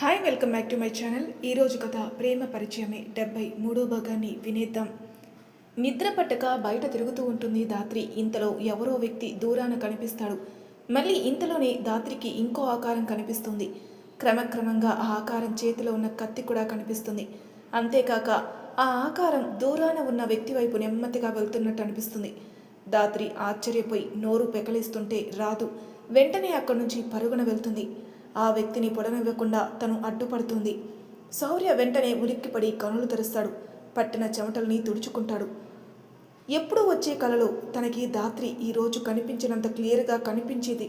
Hi welcome back to my channel ఈరోజు కథ ప్రేమ పరిచయమే. డెబ్బై మూడో భాగాన్ని వినేద్దాం. నిద్ర పట్టక బయట తిరుగుతూ ఉంటుంది దాత్రి ఇంతలో ఎవరో వ్యక్తి దూరాన కనిపిస్తాడు. మళ్ళీ ఇంతలోనే దాత్రికి ఇంకో ఆకారం కనిపిస్తుంది. క్రమక్రమంగా ఆ ఆకారం చేతిలో ఉన్న కత్తి కూడా కనిపిస్తుంది. అంతేకాక ఆ ఆకారం దూరాన ఉన్న వ్యక్తి వైపు నెమ్మదిగా వెళ్తున్నట్టు అనిపిస్తుంది. దాత్రి ఆశ్చర్యపోయి నోరు పెకలిస్తుంటే రాదు. వెంటనే అక్కడి నుంచి పరుగున వెళ్తుంది. ఆ వ్యక్తిని పొడనివ్వకుండా తను అడ్డుపడుతుంది. శౌర్య వెంటనే ఉలిక్కిపడి కనులు తెరుస్తాడు. పట్టిన చెమటల్ని తుడుచుకుంటాడు. ఎప్పుడూ వచ్చే కలలో తనకి దాత్రి ఈరోజు కనిపించినంత క్లియర్గా కనిపించేది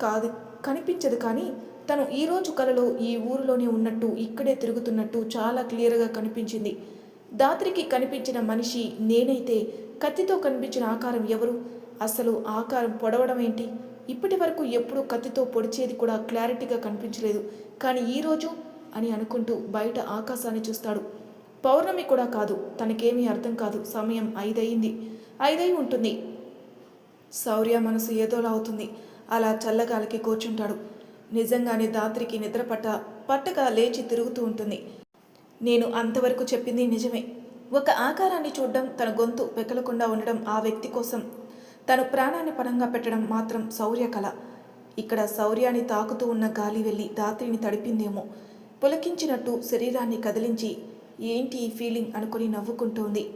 కాదు కనిపించదు కానీ తను ఈరోజు కలలో ఈ ఊరిలోనే ఉన్నట్టు ఇక్కడే తిరుగుతున్నట్టు చాలా క్లియర్గా కనిపించింది. దాత్రికి కనిపించిన మనిషి నేనైతే కత్తితో కనిపించిన ఆకారం ఎవరు? అసలు ఆకారం పొడవడం ఏంటి? ఇప్పటి వరకు ఎప్పుడూ కత్తితో పొడిచేది కూడా క్లారిటీగా కనిపించలేదు. కానీ ఈరోజు అని అనుకుంటూ బయట ఆకాశాన్ని చూస్తాడు. పౌర్ణమి కూడా కాదు తనకేమీ అర్థం కాదు. సమయం ఐదయింది. ఐదై ఉంటుంది. శౌర్య మనసు ఏదోలా అవుతుంది. అలా చల్లగాలికి కూర్చుంటాడు. నిజంగానే దాత్రికి నిద్రపట్ట పట్టగా లేచి తిరుగుతూ ఉంటుంది. నేను అంతవరకు చెప్పింది నిజమే. ఒక ఆకారాన్ని చూడడం తన గొంతు పెకలకుండా ఉండడం ఆ వ్యక్తి కోసం తను ప్రాణాన్ని పణంగా పెట్టడం మాత్రం శౌర్య కళ ఇక్కడ శౌర్యాన్ని తాకుతూ ఉన్న గాలి వెళ్ళి దాత్రిని తడిపిందేమో. పులకించినట్టు శరీరాన్ని కదిలించి ఏంటి ఈ ఫీలింగ్ అనుకుని నవ్వుకుంటోంది.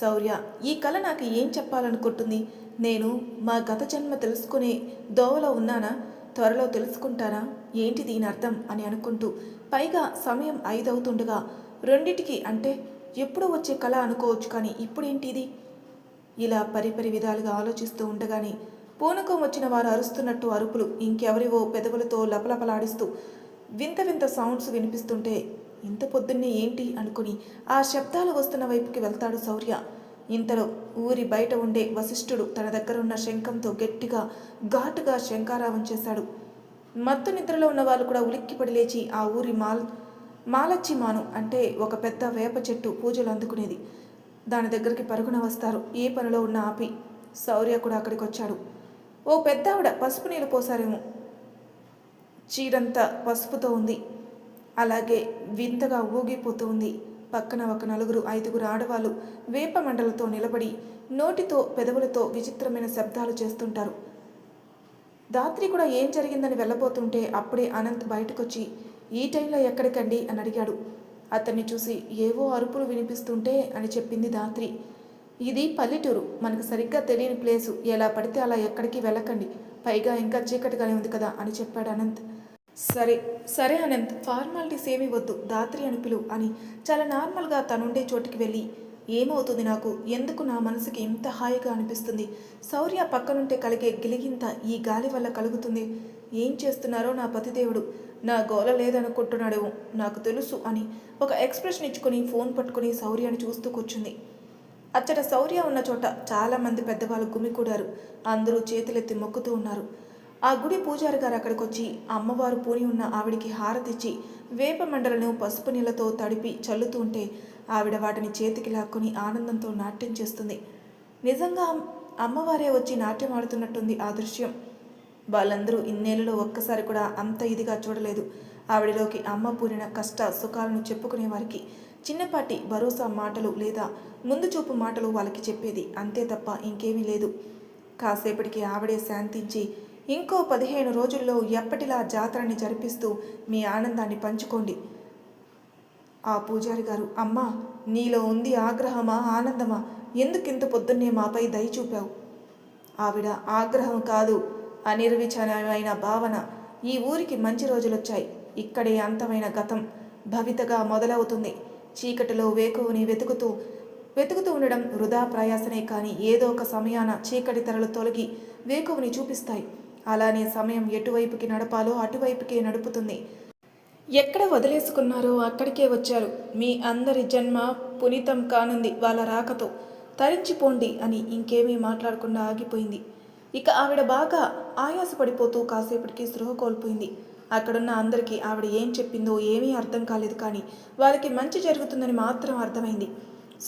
శౌర్య ఈ కళ నాకు ఏం చెప్పాలనుకుంటుంది? నేను మా గత జన్మ తెలుసుకునే దోవలో ఉన్నానా? త్వరలో తెలుసుకుంటానా? ఏంటి దీని అర్థం? అని అనుకుంటూ పైగా సమయం ఐదవుతుండగా రెండిటికి అంటే ఎప్పుడు వచ్చే కళ అనుకోవచ్చు కానీ ఇప్పుడేంటిది? ఇలా పరిపరి విధాలుగా ఆలోచిస్తూ ఉండగానే పూనకం వచ్చిన వారు అరుస్తున్నట్టు అరుపులు ఇంకెవరివో పెదవులతో లపలపలాడిస్తూ వింత వింత సౌండ్స్ వినిపిస్తుంటే ఇంత పొద్దున్నే ఏంటి? అనుకుని ఆ శబ్దాలు వస్తున్న వైపుకి వెళ్తాడు శౌర్య. ఇంతలో ఊరి బయట ఉండే వశిష్ఠుడు తన దగ్గర ఉన్న శంఖంతో గట్టిగా ఘాటుగా శంకారావం చేశాడు. మత్తు నిద్రలో ఉన్న వాళ్ళు కూడా ఉలిక్కిపడి లేచి ఆ ఊరి మాల్ మాలచ్చి మాను అంటే ఒక పెద్ద వేప చెట్టు పూజలు అందుకునేది. దాని దగ్గరికి పరుగున వస్తారు. ఏ పనిలో ఉన్న ఆపి శౌర్య కూడా అక్కడికి వచ్చాడు ఓ పెద్ద ఆవిడ పసుపు నీళ్ళు పోసారేమో. చీరంతా పసుపుతో ఉంది. అలాగే వింతగా ఊగిపోతూ ఉంది. పక్కన ఒక నలుగురు ఐదుగురు ఆడవాళ్ళు వేప మండలతో నిలబడి నోటితో పెదవులతో విచిత్రమైన శబ్దాలు చేస్తుంటారు. దాత్రి కూడా ఏం జరిగిందని వెళ్ళబోతుంటే అప్పుడే అనంత్ బయటకొచ్చి ఈ టైంలో ఎక్కడికండి? అని అడిగాడు. అతన్ని చూసి ఏవో అరుపులు వినిపిస్తుంటే అని చెప్పింది దాత్రి ఇది పల్లెటూరు. మనకు సరిగ్గా తెలియని ప్లేసు. ఎలా పడితే అలా ఎక్కడికి వెళ్ళకండి. పైగా ఇంకా చీకటిగానే ఉంది కదా అని చెప్పాడు అనంత్. సరే సరే అనంత్. ఫార్మాలిటీస్ ఏమీ వద్దు. దాత్రి అని పిలువు అని చాలా నార్మల్గా తనుండే చోటుకి వెళ్ళి ఏమవుతుంది నాకు? ఎందుకు నా మనసుకి ఇంత హాయిగా అనిపిస్తుంది? శౌర్య పక్కనుంటే కలిగే గిలిగింత ఈ గాలి వల్ల కలుగుతుంది. ఏం చేస్తున్నారో నా పతిదేవుడు నా గోల లేదనుకుంటున్నాడేమో. నాకు తెలుసు అని ఒక ఎక్స్ప్రెషన్ ఇచ్చుకొని ఫోన్ పట్టుకుని శౌర్యాన్ని చూస్తూ కూర్చుంది. అచ్చట శౌర్య ఉన్న చోట చాలామంది పెద్దవాళ్ళు గుమికూడారు. అందరూ చేతులెత్తి మొక్కుతూ ఉన్నారు. ఆ గుడి పూజారి గారు అక్కడికి వచ్చి అమ్మవారు పూని ఉన్న ఆవిడికి హారతిచ్చి వేప మండలను పసుపు నీళ్ళతో తడిపి చల్లుతూ ఉంటే ఆవిడ వాటిని చేతికి లాక్కొని ఆనందంతో నాట్యం చేస్తుంది. నిజంగా అమ్మవారే వచ్చి నాట్యం ఆడుతున్నట్టుంది ఆ దృశ్యం. వాళ్ళందరూ ఇన్నేళ్ళలో ఒక్కసారి కూడా అంత ఇదిగా చూడలేదు. ఆవిడలోకి అమ్మ పూరిన కష్ట సుఖాలను చెప్పుకునే వారికి చిన్నపాటి భరోసా మాటలు లేదా ముందు చూపు మాటలు వాళ్ళకి చెప్పేది అంతే తప్ప ఇంకేమీ లేదు. కాసేపటికి ఆవిడే శాంతించి ఇంకో పదిహేను రోజుల్లో ఎప్పటిలా జాతరని జరిపిస్తూ మీ ఆనందాన్ని పంచుకోండి. ఆ పూజారి గారు అమ్మా నీలో ఉంది ఆగ్రహమా ఆనందమా? ఎందుకింత పొద్దున్నే మాపై దయ చూపావు? ఆవిడ ఆగ్రహం కాదు. అనిర్వచనమైన భావన ఈ ఊరికి మంచి రోజులొచ్చాయి. ఇక్కడే అంతమైన గతం భవితగా మొదలవుతుంది. చీకటిలో వేకువుని వెతుకుతూ వెతుకుతూ ఉండడం వృధా ప్రయాసనే కానీ ఏదో ఒక సమయాన చీకటి తెరలు తొలగి వేకువుని చూపిస్తాయి. అలానే సమయం ఎటువైపుకి నడపాలో అటువైపుకే నడుపుతుంది. ఎక్కడ వదిలేసుకున్నారో అక్కడికే వచ్చారు. మీ అందరి జన్మ పునీతం కానుంది వాళ్ళ రాకతో. తరించిపోండి అని ఇంకేమీ మాట్లాడకుండా ఆగిపోయింది. ఇక ఆవిడ బాగా ఆయాసపడిపోతూ కాసేపటికి స్పృహ కోల్పోయింది. అక్కడున్న అందరికీ ఆవిడ ఏం చెప్పిందో ఏమీ అర్థం కాలేదు కానీ వాళ్ళకి మంచి జరుగుతుందని మాత్రం అర్థమైంది.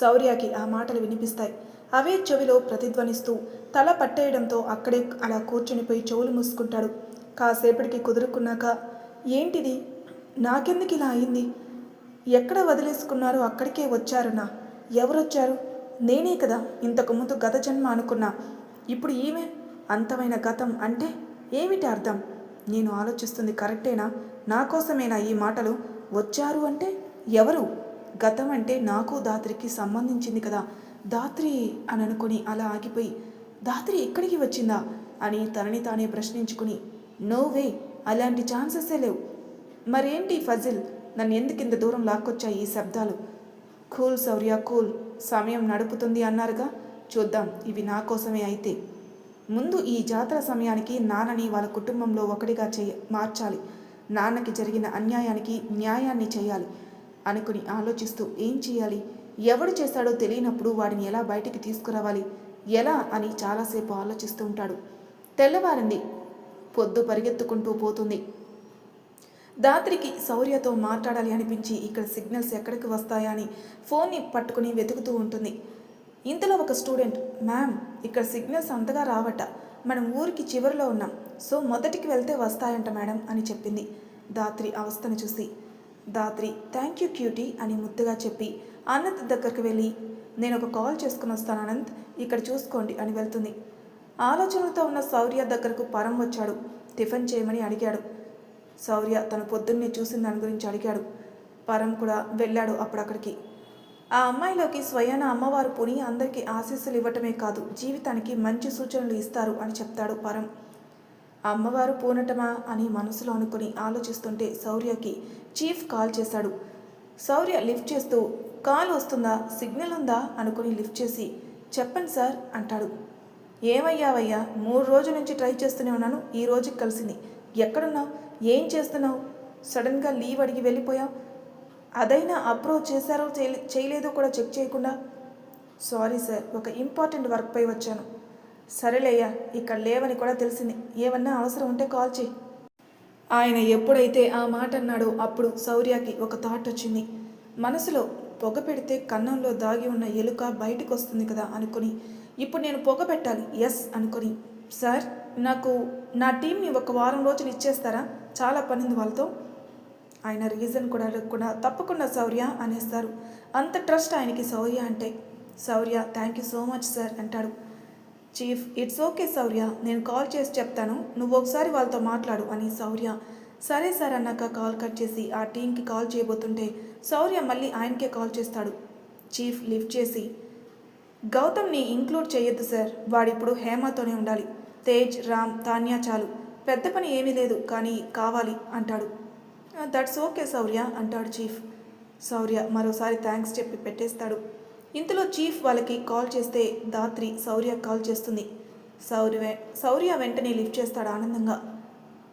శౌర్యకి ఆ మాటలు వినిపిస్తాయి. అవే చెవిలో ప్రతిధ్వనిస్తూ తల పట్టేయడంతో అక్కడే అలా కూర్చునిపోయి చెవులు మూసుకుంటాడు. కాసేపటికి కుదురుకున్నాక ఏంటిది? నాకెందుకు ఇలా అయింది? ఎక్కడ వదిలేసుకున్నారో అక్కడికే వచ్చారునా ఎవరొచ్చారు? నేనే కదా ఇంతకుముందు గత జన్మ అనుకున్నా. ఇప్పుడు ఈమె అంతమైన గతం అంటే ఏమిటి అర్థం? నేను ఆలోచిస్తుంది కరెక్టేనా? నా కోసమేనా ఈ మాటలు? వచ్చారు అంటే ఎవరు? గతం అంటే నాకు దాత్రికి సంబంధించింది కదా. దాత్రి అని అనుకుని అలా ఆగిపోయి దాత్రి ఇక్కడికి వచ్చిందా? అని తనని తానే ప్రశ్నించుకుని నో వే అలాంటి ఛాన్సెసే లేవు. మరేంటి ఫజిల్? నన్ను ఎందుకు ఇంత దూరం లాక్కొచ్చాయి ఈ శబ్దాలు? Cool Shaurya cool. సమయం నడుపుతుంది అన్నారుగా. చూద్దాం ఇవి నా కోసమే అయితే. ముందు ఈ జాతర సమయానికి నాన్నని వాళ్ళ కుటుంబంలో ఒకటిగా చేయ మార్చాలి. నాన్నకి జరిగిన అన్యాయానికి న్యాయాన్ని చేయాలి అనుకుని ఆలోచిస్తూ ఏం చేయాలి? ఎవడు చేశాడో తెలియనప్పుడు వాడిని ఎలా బయటికి తీసుకురావాలి? ఎలా అని చాలాసేపు ఆలోచిస్తూ ఉంటాడు. తెల్లవారింది. పొద్దు పరిగెత్తుకుంటూ పోతుంది. దాత్రికి శౌర్యతో మాట్లాడాలి అనిపించి ఇక్కడ సిగ్నల్స్ ఎక్కడికి వస్తాయా అని ఫోన్ని పట్టుకుని వెతుకుతూ ఉంటుంది. ఇంతలో ఒక స్టూడెంట్ మ్యామ్ ఇక్కడ సిగ్నల్స్ అంతగా రావట. మనం ఊరికి చివరిలో ఉన్నాం. సో మొదటికి వెళ్తే వస్తాయంట మేడం అని చెప్పింది. దాత్రి అవస్థను చూసి. దాత్రి థ్యాంక్ యూ క్యూటీ అని ముద్దుగా చెప్పి అనంత్ దగ్గరికి వెళ్ళి నేను ఒక కాల్ చేసుకుని వస్తాను అనంత్ ఇక్కడ చూసుకోండి అని వెళ్తుంది. ఆలోచనలతో ఉన్న శౌర్య దగ్గరకు పరం వచ్చాడు. టిఫిన్ చేయమని అడిగాడు. శౌర్య తను పొద్దున్నే చూసిన దాని గురించి అడిగాడు. పరం కూడా వెళ్ళాడు అప్పుడక్కడికి. ఆ అమ్మాయిలోకి స్వయాన అమ్మవారు పుని అందరికీ ఆశీస్సులు ఇవ్వటమే కాదు జీవితానికి మంచి సూచనలు ఇస్తారు అని చెప్తాడు పరం. అమ్మవారు పూనటమా అని మనసులో అనుకుని ఆలోచిస్తుంటే శౌర్యకి చీఫ్ కాల్ చేశాడు. శౌర్య లిఫ్ట్ చేస్తూ కాల్ వస్తుందా? సిగ్నల్ ఉందా? అనుకుని లిఫ్ట్ చేసి చెప్పండి సార్ అంటాడు. ఏమయ్యావయ్యా? మూడు రోజుల నుంచి ట్రై చేస్తూనే ఉన్నాను ఈ రోజుకి కలిసింది. ఎక్కడున్నావు? ఏం చేస్తున్నావు? సడన్గా లీవ్ అడిగి వెళ్ళిపోయావు? అదైనా అప్రోచ్ చేశారో చేయలే- చేయలేదో కూడా చెక్ చేయకుండా. సారీ సార్ ఒక ఇంపార్టెంట్ వర్క్ పై వచ్చాను. సరేలేయ్యా ఇక్కడ లేవని కూడా తెలిసింది. ఏమన్నా అవసరం ఉంటే కాల్ చేయి. ఆయన ఎప్పుడైతే ఆ మాట అన్నాడో అప్పుడు శౌర్యకి ఒక థాట్ వచ్చింది. మనసులో పొగ పెడితే కన్నంలో దాగి ఉన్న ఎలుక బయటకు వస్తుంది కదా అనుకుని ఇప్పుడు నేను పొగ పెట్టాలి ఎస్ అనుకుని. సార్ నాకు నా టీంని ఒక వారం రోజులు ఇచ్చేస్తారా? చాలా పనింది వాళ్ళతో. ఆయన రీజన్ కూడా అడగకుండా తప్పకుండా శౌర్య అనేస్తారు. అంత ట్రస్ట్ ఆయనకి శౌర్య అంటే Shaurya thank you so much sir అంటాడు. Chief it's okay Shaurya. నేను కాల్ చేసి చెప్తాను. నువ్వు ఒకసారి వాళ్ళతో మాట్లాడు అని శౌర్య. సరే సార్ అన్నాక కాల్ కట్ చేసి ఆ టీంకి కాల్ చేయబోతుంటే శౌర్య మళ్ళీ ఆయనకే కాల్ చేస్తాడు. చీఫ్ లిఫ్ట్ చేసి గౌతమ్ని ఇంక్లూడ్ చేయొద్దు సార్ వాడిప్పుడు హేమతోనే ఉండాలి. తేజ్ రామ్ తాన్యా చాలు. పెద్ద పని ఏమీ లేదు కానీ కావాలి అంటాడు. దట్స్ ఓకే శౌర్య అంటాడు చీఫ్. శౌర్య మరోసారి థ్యాంక్స్ చెప్పి పెట్టేస్తాడు. ఇంతలో చీఫ్ వాళ్ళకి కాల్ చేస్తే దాత్రి శౌర్య కాల్ చేస్తుంది. శౌర్య శౌర్య వెంటనే లిఫ్ట్ చేస్తాడు ఆనందంగా.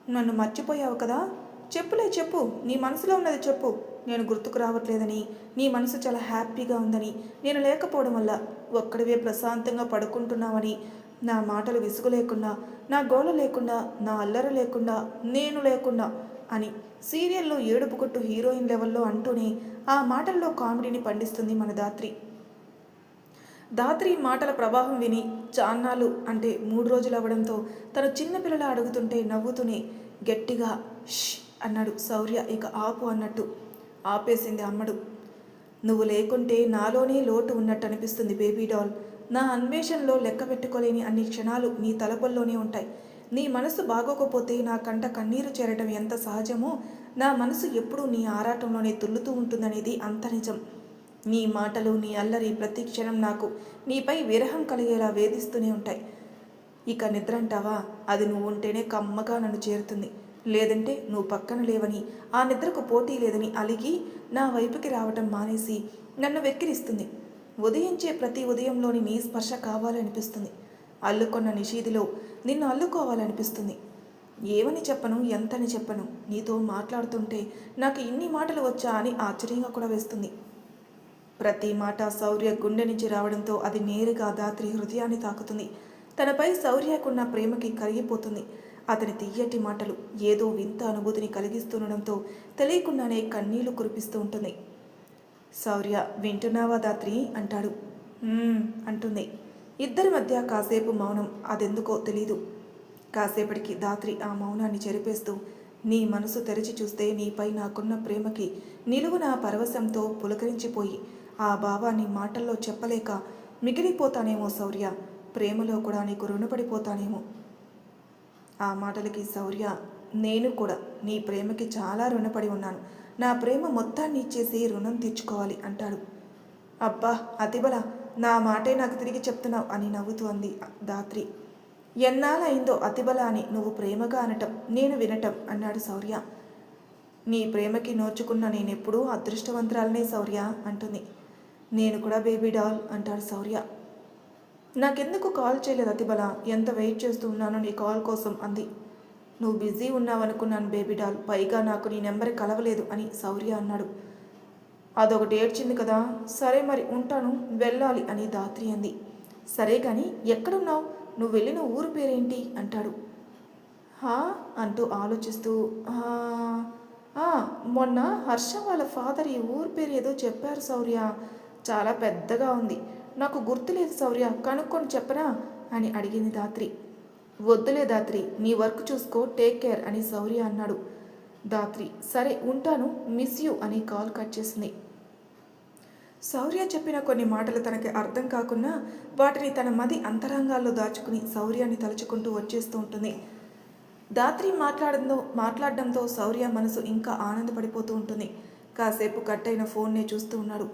నన్ను మర్చిపోయావు కదా? చెప్పులే చెప్పు. నీ మనసులో ఉన్నది చెప్పు. నేను గుర్తుకు రావట్లేదని నీ మనసు చాలా హ్యాపీగా ఉందని నేను లేకపోవడం వల్ల ఒక్కడివే ప్రశాంతంగా పడుకుంటున్నావని నా మాటలు విసుగు లేకుండా నా గోల లేకుండా నా అల్లరి లేకుండా నేను లేకుండా అని సీరియల్లో ఏడుపు కొట్టు హీరోయిన్ లెవెల్లో అంటూనే ఆ మాటల్లో కామెడీని పండిస్తుంది మన దాత్రి దాత్రి మాటల ప్రభావం విని చాన్నాలు అంటే మూడు రోజులు అవ్వడంతో తను చిన్నపిల్లల అడుగుతుంటే నవ్వుతూనే గట్టిగా ష్ అన్నాడు శౌర్య ఇక ఆపు అన్నట్టు. ఆపేసింది అమ్మడు. నువ్వు లేకుంటే నాలోనే లోటు ఉన్నట్టు అనిపిస్తుంది బేబీ డాల్. నా అన్వేషణలో లెక్క పెట్టుకోలేని అన్ని క్షణాలు నీ తలపల్లోనే ఉంటాయి. నీ మనసు బాగోకపోతే నా కంట కన్నీరు చేరటం ఎంత సహజమో నా మనసు ఎప్పుడూ నీ ఆరాటంలోనే తుల్లుతూ ఉంటుందనేది అంత నిజం. నీ మాటలు నీ అల్లరి ప్రతి క్షణం నాకు నీపై విరహం కలిగేలా వేధిస్తూనే ఉంటాయి. ఇక నిద్ర అంటావా అది నువ్వు ఉంటేనే కమ్మగా నన్ను చేరుతుంది. లేదంటే నువ్వు పక్కన లేవని ఆ నిద్రకు పోటీ లేదని అలిగి నా వైపుకి రావటం మానేసి నన్ను వెక్కిరిస్తుంది. ఉదయించే ప్రతి ఉదయంలోని నీ స్పర్శ కావాలనిపిస్తుంది. అల్లుకున్న నిషీదిలో నిన్ను అల్లుకోవాలనిపిస్తుంది. ఏమని చెప్పను? ఎంతని చెప్పను? నీతో మాట్లాడుతుంటే నాకు ఇన్ని మాటలు వచ్చా అని ఆశ్చర్యంగా కూడా వేస్తుంది. ప్రతి మాట శౌర్య గుండె నుంచి రావడంతో అది నేరుగా దాత్రి హృదయాన్ని తాకుతుంది. తనపై శౌర్యకున్న ప్రేమకి కరిగిపోతుంది. అతని తీయటి మాటలు ఏదో వింత అనుభూతిని కలిగిస్తుండడంతో తెలియకుండానే కన్నీళ్ళు కురిపిస్తూ ఉంటుంది. శౌర్య వింటున్నావా దాత్రి? అంటాడు. అంటుంది. ఇద్దరి మధ్య కాసేపు మౌనం. అదెందుకో తెలీదు. కాసేపటికి దాత్రి ఆ మౌనాన్ని చెరిపేస్తూ నీ మనసు తెరిచి చూస్తే నీపై నాకున్న ప్రేమకి నిలువున పరవశంతో పులకరించిపోయి ఆ భావాన్ని మాటల్లో చెప్పలేక మిగిలిపోతానేమో శౌర్య. ప్రేమలో కూడా నీకు రుణపడిపోతానేమో. ఆ మాటలకి శౌర్య నేను కూడా నీ ప్రేమకి చాలా రుణపడి ఉన్నాను. నా ప్రేమ మొత్తాన్ని ఇచ్చేసి రుణం తీర్చుకోవాలి అంటాడు. అబ్బా అతిబల నా మాటే నాకు తిరిగి చెప్తున్నావు అని నవ్వుతూ అంది దాత్రి ఎన్నాళ్ళయిందో అతిబల అని నువ్వు ప్రేమగా అనటం నేను వినటం అన్నాడు శౌర్య. నీ ప్రేమకి నోచుకున్న నేనెప్పుడూ అదృష్టవంతురాలనే శౌర్య అంటుంది. నేను కూడా బేబీ డాల్ అంటాడు శౌర్య. నాకెందుకు కాల్ చేయలేదు అతిబల? ఎంత వెయిట్ చేస్తూ ఉన్నానో నీ కాల్ కోసం అంది. నువ్వు బిజీ ఉన్నావనుకున్నాను బేబీ డాల్ పైగా నాకు నీ నెంబర్ కలవలేదు అని శౌర్య అన్నాడు. అదొకటి ఏడ్చింది కదా. సరే మరి ఉంటాను వెళ్ళాలి అని దాత్రి అంది. సరే కానీ ఎక్కడున్నావు? నువ్వు వెళ్ళిన ఊరు పేరేంటి? అంటాడు. హా? అంటూ ఆలోచిస్తూ మొన్న హర్ష వాళ్ళ ఫాదర్ ఈ ఊరు పేరు ఏదో చెప్పారు శౌర్య. చాలా పెద్దగా ఉంది. నాకు గుర్తులేదు శౌర్య కనుక్కొని చెప్పనా? అని అడిగింది దాత్రి. వద్దులే దాత్రి నీ వర్క్ చూసుకో టేక్ కేర్ అని శౌర్య అన్నాడు. దాత్రి సరే ఉంటాను మిస్ యూ అని కాల్ కట్ చేసింది. శౌర్య చెప్పిన కొన్ని మాటలు తనకి అర్థం కాకున్నా వాటిని తన మది అంతరంగాల్లో దాచుకుని శౌర్యాన్ని తలుచుకుంటూ వచ్చేస్తూ ఉంటుంది. దాత్రి మాట్లాడంతో మాట్లాడడంతో శౌర్య మనసు ఇంకా ఆనందపడిపోతూ ఉంటుంది. కాసేపు కట్ అయిన ఫోన్నే చూస్తూ ఉన్నాడు.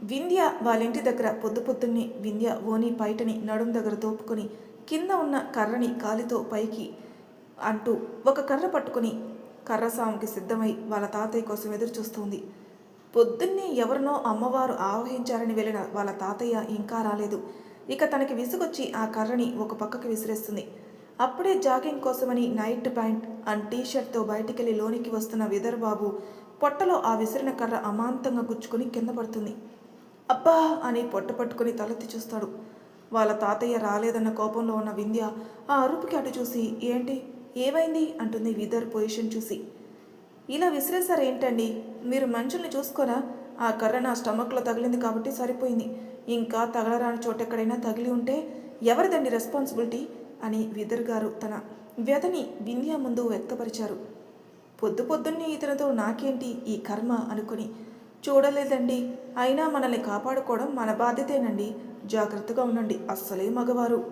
వింధ్య వాళ్ళ ఇంటి దగ్గర పొద్దు పొద్దున్నే వింధ్య ఓని పైటని నడుం దగ్గర తోపుకొని కింద ఉన్న కర్రని కాలితో పైకి అంటూ ఒక కర్ర పట్టుకుని కర్ర సాముకి సిద్ధమై వాళ్ళ తాతయ్య కోసం ఎదురు చూస్తుంది పొద్దున్నే ఎవరినో అమ్మవారు ఆవహించారని వెళ్ళిన వాళ్ళ తాతయ్య ఇంకా రాలేదు. ఇక తనకి విసుగొచ్చి ఆ కర్రని ఒక పక్కకి విసిరేస్తుంది. అప్పుడే జాగింగ్ కోసమని నైట్ ప్యాంట్ అండ్ టీషర్ట్తో బయటికెళ్ళి లోనికి వస్తున్న విదర్బాబు పొట్టలో ఆ విసిరిన కర్ర అమాంతంగా గుచ్చుకుని కింద పడుతుంది. అబ్బా! అని పొట్ట పట్టుకుని తలెత్తి చూస్తాడు. వాళ్ళ తాతయ్య రాలేదన్న కోపంలో ఉన్న వింధ్య ఆ అరుపుకి అటు చూసి ఏంటి? ఏమైంది? అంటుంది విదర్ పొజిషన్ చూసి. ఇలా విసిరేశారు ఏంటండి మీరు మనుషుల్ని చూసుకోరా? ఆ కర్ర నా స్టమక్లో తగిలింది కాబట్టి సరిపోయింది. ఇంకా తగలరాని చోట ఎక్కడైనా తగిలి ఉంటే ఎవరిదండి రెస్పాన్సిబిలిటీ? అని విదర్ గారు తన వ్యధని వింధ్యా ముందు వ్యక్తపరిచారు. పొద్దు పొద్దున్నే ఇతనితో నాకేంటి ఈ కర్మ అనుకుని. చూడలేదండి. అయినా మనల్ని కాపాడుకోవడం మన బాధ్యతేనండి. జాగ్రత్తగా ఉండండి అస్సలే మగవారు.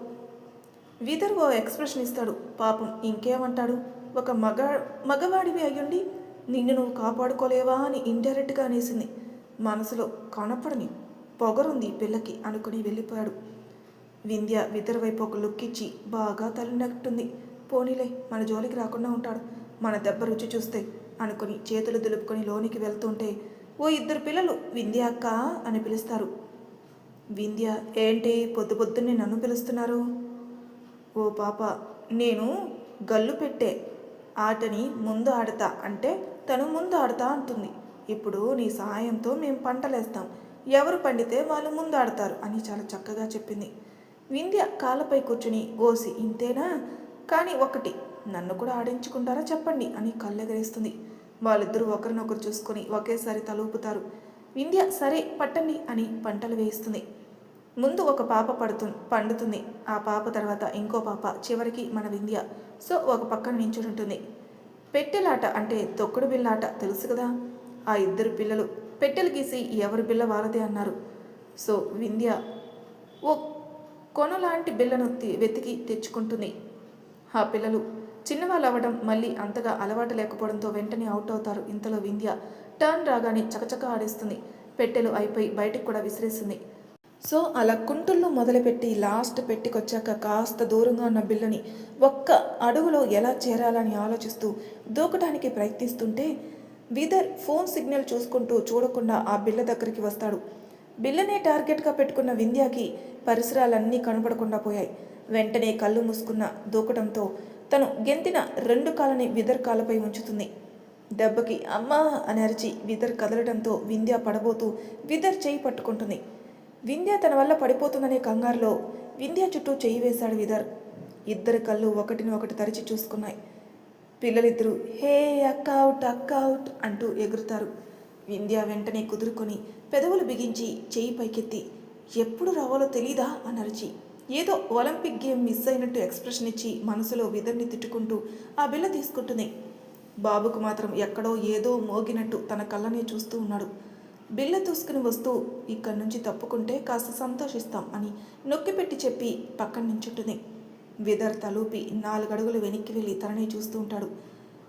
విదర్ ఓ ఎక్స్ప్రెషన్ ఇస్తాడు. పాపం ఇంకేమంటాడు? ఒక మగ మగవాడివి అయ్యుండి నిన్ను నువ్వు కాపాడుకోలేవా అని ఇండైరెక్ట్గా అనేసింది. మనసులో కనపడని పొగరుంది పిల్లకి అనుకుని వెళ్ళిపోయాడు. వింధ్య విదర్ వైపు ఒక లుక్ ఇచ్చి బాగా తలనట్టుంది పోనీలే మన జోలికి రాకుండా ఉంటాడు. మన దెబ్బ రుచి చూస్తే అనుకుని చేతులు దులుపుకొని లోనికి వెళ్తుంటే ఓ ఇద్దరు పిల్లలు వింధ్య అక్క అని పిలుస్తారు. వింధ్య ఏంటి పొద్దు పొద్దున్నే నన్ను పిలుస్తున్నారు? ఓ పాప నేను గల్లు పెట్టే ఆటని ముందు ఆడతా అంటే తను ముందు ఆడతా అంటుంది. ఇప్పుడు నీ సహాయంతో మేము పంటలేస్తాం. ఎవరు పండితే వాళ్ళు ముందు ఆడతారు అని చాలా చక్కగా చెప్పింది. వింధ్య కాళ్ళపై కూర్చుని ఓసి ఇంతేనా? కానీ ఒకటి నన్ను కూడా ఆడించుకుంటారా చెప్పండి అని కళ్ళెగరేస్తుంది. వాళ్ళిద్దరూ ఒకరినొకరు చూసుకొని ఒకేసారి తలూపుతారు. వింధ్య సరే పట్టండి అని పంటలు వేయిస్తుంది. ముందు ఒక పాప పడుతుంది పండుతుంది. ఆ పాప తర్వాత ఇంకో పాప చివరికి మన వింధ్య. సో ఒక పక్కన నించుని ఉంటుంది పెట్టెలాట అంటే తొక్కుడు బిల్లాట తెలుసు కదా? ఆ ఇద్దరు పిల్లలు పెట్టెలు గీసి ఎవరి బిల్ల వాళ్ళదే అన్నారు. సో వింధ్య ఓ కొనలాంటి బిల్లను వెతికి తెచ్చుకుంటుంది ఆ పిల్లలు చిన్నవాళ్ళు అవ్వడం మళ్ళీ అంతగా అలవాటు లేకపోవడంతో వెంటనే అవుట్ అవుతారు. ఇంతలో వింధ్య టర్న్ రాగానే చకచక ఆడేస్తుంది. పెట్టెలు అయిపోయి బయటికి కూడా విసిరేస్తుంది. సో అలా కుంటుల్లో మొదలుపెట్టి లాస్ట్ పెట్టికొచ్చాక కాస్త దూరంగా ఉన్న బిల్లని ఒక్క అడుగులో ఎలా చేరాలని ఆలోచిస్తూ దూకటానికి ప్రయత్నిస్తుంటే విదర్ ఫోన్ సిగ్నల్ చూసుకుంటూ చూడకుండా ఆ బిల్ల దగ్గరికి వస్తాడు. బిల్లనే టార్గెట్గా పెట్టుకున్న వింధ్యాకి పరిసరాలన్నీ కనపడకుండా పోయాయి. వెంటనే కళ్ళు మూసుకున్న దూకడంతో తను గెంతిన రెండు కాళ్ళని విదర్ కాళ్ళపై ఉంచుతుంది. దెబ్బకి అమ్మా అని అరిచి విదర్ కదలడంతో వింధ్య పడబోతూ విదర్ చేయి పట్టుకుంటుంది. వింధ్య తన వల్ల పడిపోతుందనే కంగారులో వింధ్య చుట్టూ చేయి వేశాడు విదర్. ఇద్దరి కళ్ళు ఒకటిని ఒకటి తరిచి చూసుకున్నాయి. పిల్లలిద్దరూ హే అక్క అవుట్ అక్క అవుట్ అంటూ ఎగురుతారు. వింధ్య వెంటనే కుదురుకొని పెదవులు బిగించి చేయి పైకెత్తి ఎప్పుడు రావాలో తెలీదా? అని అరిచి ఏదో ఒలింపిక్ గేమ్ మిస్ అయినట్టు ఎక్స్ప్రెషన్ ఇచ్చి మనసులో విదర్ని తిట్టుకుంటూ ఆ బిల్ల తీసుకుంటుంది. బాబుకు మాత్రం ఎక్కడో ఏదో మోగినట్టు తన కళ్ళనే చూస్తూ ఉన్నాడు. బిళ్ళ తూసుకుని వస్తూ ఇక్కడి నుంచి తప్పుకుంటే కాస్త సంతోషిస్తాం అని నొక్కిపెట్టి చెప్పి పక్కన నించుంటుంది. విదర్ తలూపి నాలుగడుగులు వెనక్కి వెళ్ళి తనని చూస్తూ ఉంటాడు.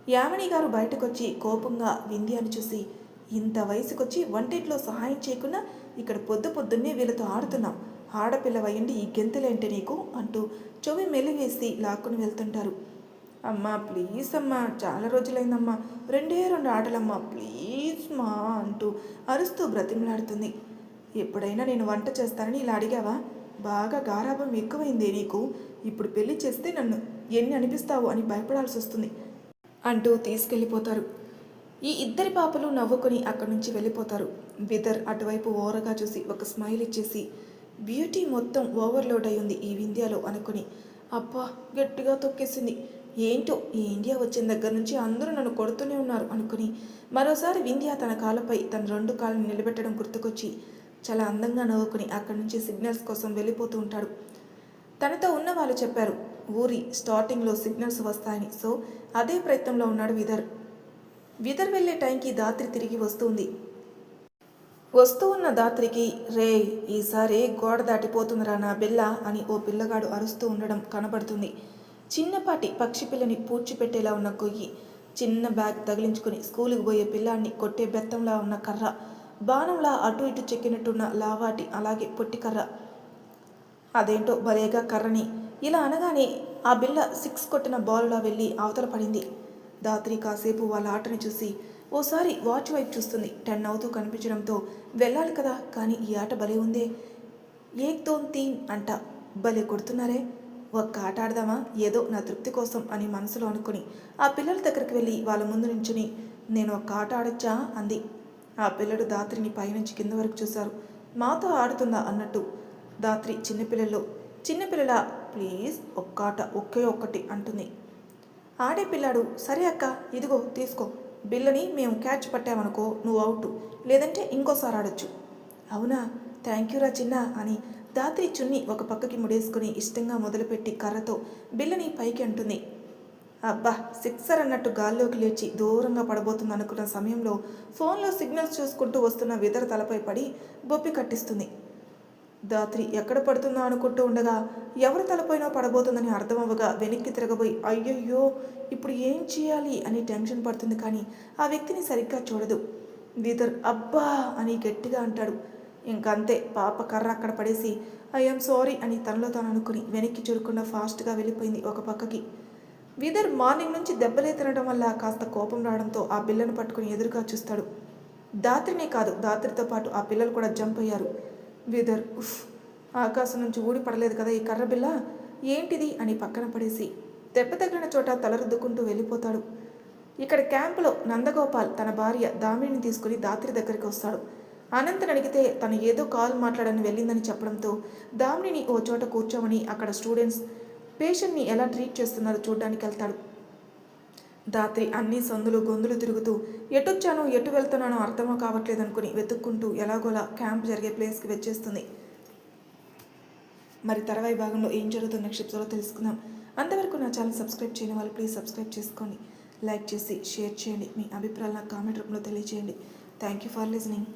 యామిని గారు బయటకొచ్చి కోపంగా వింధ్యాన్ని చూసి ఇంత వయసుకొచ్చి వంటింట్లో సహాయం చేయకుండా ఇక్కడ పొద్దు పొద్దున్నే వీళ్ళతో ఆడుతున్నాం. ఆడపిల్లవయ్యండి ఈ గెంతులేంటి నీకు? అంటూ చెవి మెలివేసి లాక్కుని వెళ్తుంటారు. అమ్మా ప్లీజ్ అమ్మా చాలా రోజులైందమ్మా. రెండే రెండు ఆటలమ్మా ప్లీజ్ మా అంటూ అరుస్తూ బ్రతిమలాడుతుంది. ఎప్పుడైనా నేను వంట చేస్తానని ఇలా అడిగావా? బాగా గారాభం ఎక్కువైందే నీకు. ఇప్పుడు పెళ్ళి చేస్తే నన్ను ఎన్ని అనిపిస్తావు అని భయపడాల్సి వస్తుంది అంటూ తీసుకెళ్ళిపోతారు. ఈ ఇద్దరి పాపలు నవ్వుకొని అక్కడి నుంచి వెళ్ళిపోతారు. బిదర్ అటువైపు ఓరగా చూసి ఒక స్మైల్ ఇచ్చేసి బ్యూటీ మొత్తం ఓవర్లోడ్ అయి ఉంది ఈ వింధ్యాలో అనుకుని అబ్బా గట్టిగా తొక్కేసింది. ఏంటో ఈ ఇండియా వచ్చిన దగ్గర నుంచి అందరూ నన్ను కొడుతూనే ఉన్నారు అనుకుని మరోసారి వింధ్య తన కాళ్ళపై తన రెండు కాళ్ళని నిలబెట్టడం గుర్తుకొచ్చి చాలా అందంగా నవ్వుకుని అక్కడి నుంచి సిగ్నల్స్ కోసం వెళ్ళిపోతూ ఉంటాడు. తనతో ఉన్న వాళ్ళు చెప్పారు ఊరి స్టార్టింగ్లో సిగ్నల్స్ వస్తాయని. సో అదే ప్రయత్నంలో ఉన్నాడు విదర్. విదర్ వెళ్ళే టైంకి దాత్రి తిరిగి వస్తుంది. వస్తూ ఉన్న దాత్రికి రే ఈసారి గోడ దాటిపోతుందిరా నా బిల్ల అని ఓ పిల్లగాడు అరుస్తూ ఉండడం కనబడుతుంది. చిన్నపాటి పక్షి పిల్లని పూడ్చిపెట్టేలా ఉన్న గొయ్యి చిన్న బ్యాగ్ తగిలించుకుని స్కూలుకు పోయే పిల్లాన్ని కొట్టే బెత్తంలా ఉన్న కర్ర బాణంలా అటు ఇటు చెక్కినట్టున్న లావాటి అలాగే పొట్టి కర్ర. అదేంటో భలేగా కర్రని ఇలా అనగానే ఆ బిల్ల సిక్స్ కొట్టిన బాలులా వెళ్ళి అవతల పడింది. దాత్రి కాసేపు వాళ్ళ ఆటని చూసి ఓసారి వాచ్ వైపు చూస్తుంది. టెన్ అవుతూ కనిపించడంతో వెళ్ళాలి కదా కానీ ఈ ఆట భలే ఉందే. ఏక్ దోన్ తీన్ అంట. భలే కొడుతున్నారే. ఒక్క ఆట ఆడదామా? ఏదో నా తృప్తి కోసం అని మనసులో అనుకుని ఆ పిల్లల దగ్గరికి వెళ్ళి వాళ్ళ ముందు నించుని నేను ఒక్క ఆట ఆడొచ్చా? అంది. ఆ పిల్లడు దాత్రిని పైనుంచి కింద వరకు చూశారు. మాతో ఆడుతుందా? అన్నట్టు దాత్రి చిన్నపిల్లల్లో చిన్నపిల్లల ప్లీజ్ ఒక్క ఆట ఒకే ఒక్కటి అంటుంది. ఆడే పిల్లాడు సరే అక్క ఇదిగో తీసుకో. బిల్లని మేము క్యాచ్ పట్టామనుకో నువ్వు అవుట్. లేదంటే ఇంకోసారి ఆడొచ్చు. అవునా? థ్యాంక్ యూరా చిన్న అని దాత్రి చున్ని ఒక పక్కకి ముడేసుకుని ఇష్టంగా మొదలుపెట్టి కర్రతో బిల్లని పైకి అంటుంది. అబ్బా సిక్సర్ అన్నట్టు గాల్లోకి లేచి దూరంగా పడబోతుంది అనుకున్న సమయంలో ఫోన్లో సిగ్నల్స్ చూసుకుంటూ వస్తున్న విదర తలపై పడి బొప్పి కట్టిస్తుంది. దాత్రి ఎక్కడ పడుతుందో అనుకుంటూ ఉండగా ఎవరి తలపైనో పడబోతుందని అర్థమవ్వగా వెనక్కి తిరగబోయి అయ్యయ్యో ఇప్పుడు ఏం చేయాలి? అని టెన్షన్ పడుతుంది కానీ ఆ వ్యక్తిని సరిగ్గా చూడదు. విదర్ అబ్బా అని గట్టిగా అంటాడు. ఇంకంతే. పాప కర్ర అక్కడ పడేసి ఐఎమ్ సారీ అని తనలో తాను అనుకుని వెనక్కి చూడకుండా ఫాస్ట్గా వెళ్ళిపోయింది ఒక పక్కకి. విదర్ మార్నింగ్ నుంచి దెబ్బలే తినడం వల్ల కాస్త కోపం రావడంతో ఆ పిల్లను పట్టుకుని ఎదురుగా చూస్తాడు. దాత్రినే కాదు దాత్రితో పాటు ఆ పిల్లలు కూడా జంప్ అయ్యారు. విదర్ ఉఫ్ ఆకాశం నుంచి ఊడిపడలేదు కదా ఈ కర్ర బిల్ల ఏంటిది? అని పక్కన పడేసి దెబ్బ తగిలిన చోట తలరుద్దుకుంటూ వెళ్ళిపోతాడు. ఇక్కడ క్యాంపులో నందగోపాల్ తన భార్య దామిని తీసుకుని దాత్రి దగ్గరికి వస్తాడు. అనంతని అడిగితే తను ఏదో కాల్ మాట్లాడని వెళ్ళిందని చెప్పడంతో దామిని ఓ చోట కూర్చోమని అక్కడ స్టూడెంట్స్ పేషెంట్ని ఎలా ట్రీట్ చేస్తున్నారో చూడడానికి వెళ్తాడు. దాత్రి అన్ని సందులు గొంతులు తిరుగుతూ ఎటొచ్చానో ఎటు వెళ్తున్నానో అర్థమో కావట్లేదు అనుకుని వెతుక్కుంటూ ఎలాగోలా క్యాంప్ జరిగే ప్లేస్కి వచ్చేస్తుంది. మరి తర్వాయి భాగంలో ఏం జరుగుతున్న నెక్స్ట్ తెలుసుకుందాం. అంతవరకు నా ఛానల్ సబ్స్క్రైబ్ చేయని వాళ్ళు ప్లీజ్ సబ్స్క్రైబ్ చేసుకోండి. లైక్ చేసి షేర్ చేయండి. మీ అభిప్రాయాలు నాకు కామెంట్ రూపంలో తెలియజేయండి థ్యాంక్ యూ ఫర్ లిజనింగ్.